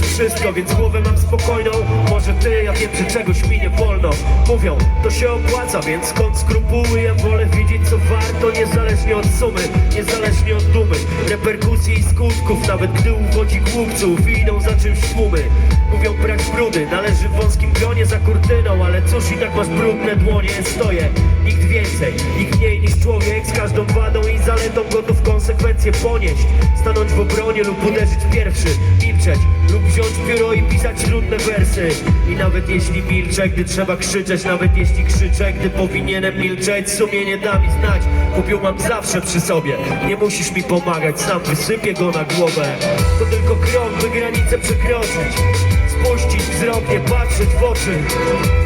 wszystko, więc głowę mam spokojną. Może ty, ja wiem, że czegoś mi nie wolno. Mówią, to się opłaca, więc skąd skrupuły? Ja wolę widzieć co warto, niezależnie od sumy Niezależnie od dumy, reperkusji i skutków Nawet gdy uchodzi głupców i idą za czymś tłumy Mówią brać brudy, należy w wąskim gronie za kurtyną Ale cóż i tak masz brudne dłonie, stoję. Nikt więcej, nikt mniej niż człowiek. Z każdą wadą i zaletą gotów konsekwencje ponieść. Stanąć w obronie lub uderzyć pierwszy. Milczeć lub wziąć pióro i pisać trudne wersy. I nawet jeśli milczę, gdy trzeba krzyczeć Nawet jeśli krzyczę, gdy powinienem milczeć Sumienie da mi znać, kupił mam zawsze przy sobie. Nie musisz mi pomagać, sam wysypię go na głowę. To tylko krok, by granicę przekroczyć wzrok, nie patrzeć w oczy.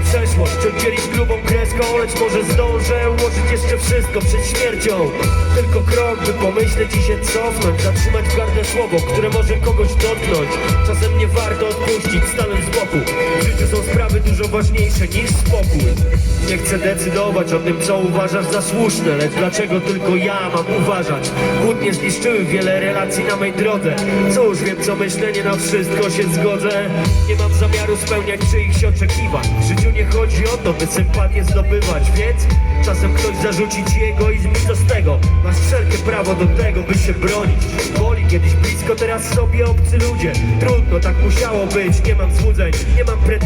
Przeszłość, oddzielić grubą kreską Lecz może zdążę ułożyć jeszcze wszystko przed śmiercią. Tylko krok, by pomyśleć i się cofnąć Zatrzymać gardę słowo, które może kogoś dotknąć. Czasem nie warto odpuścić, stanąć z boku Życiu są sprawy dużo ważniejsze niż spokój. Nie chcę decydować o tym, co uważasz za słuszne Lecz dlaczego tylko ja mam uważać? Kłótnie zniszczyły wiele relacji na mej drodze. Cóż, wiem co myślę, nie na wszystko się zgodzę. Nie mam zamiaru spełniać czyichś oczekiwań. W życiu nie chodzi o to, by sympatię zdobywać Więc czasem ktoś zarzuci ci egoizm i co z tego? Masz wszelkie prawo do tego, by się bronić. Boli kiedyś blisko, teraz sobie obcy ludzie. Trudno, tak musiało być, nie mam złudzeń, nie mam pretensji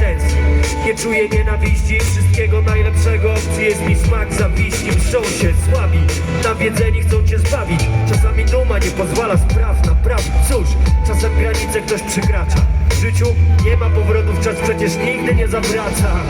Nie czuję nienawiści, wszystkiego najlepszego. Przyjeźdź mi smak zawiści, mszą się słabi Nawiedzeni chcą cię zbawić. Czasami duma nie pozwala spraw naprawić. Cóż, czasem granice ktoś przekracza. W życiu nie ma powrotów, czas przecież nigdy nie zawraca